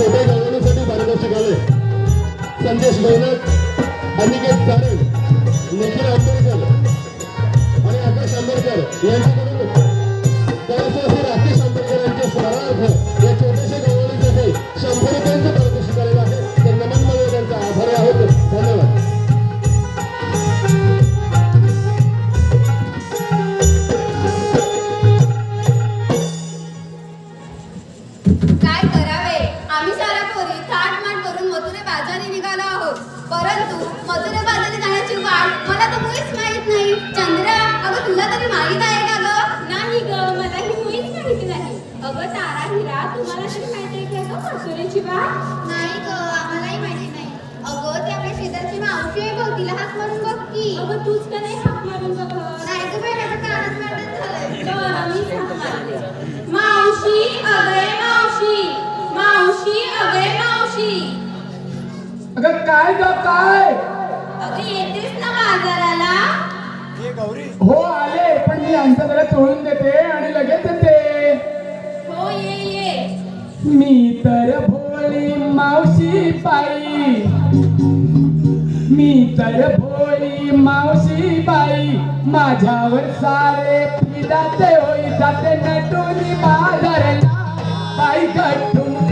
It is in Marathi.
छोट्या गवळणीसाठी मार्गदर्शक आले संदेश मेहनत अनिकेत सारे निखिल आंबेडकर आणि आकाश आंबेडकर यांच्याकडे काय करावे? आम्ही सारा पोरी थाटमाट करून मथुरे बाजारी निघालो आहोत. परंतु मथुरे बाजारी जाण्याची वाट मला तर मुळीच माहीत नाही. चंद्रा अगं तुला तरी माहीत आहे का ग? नाही ग मला ही मुळीच माहिती नाही. अगं तारा हिरा तुम्हाला तरी माहिती आहे की अगं नाही ग आम्हालाही माहिती नाही. अगं ती आपल्या शेजारची मावशी आहे बघ तिला हात मारून बघ की. अगं तूच का नाही हाक मारून बघ नाही ग बाई माझं कानच वाटत झालंय. तर मी हाक मारते. मावशी अगय अगं काय ग काय? अगं येतेस ना बाजाराला? हो आले पण मी आमच्याकडे चोळून देते आणि लगेच येते. हो ये ये. मी तर भोळी मावशी बाई. मी तर भोळी मावशी बाई. माझ्यावर सारे फिदाते होई जाते नटून बाजारला. बाई गठून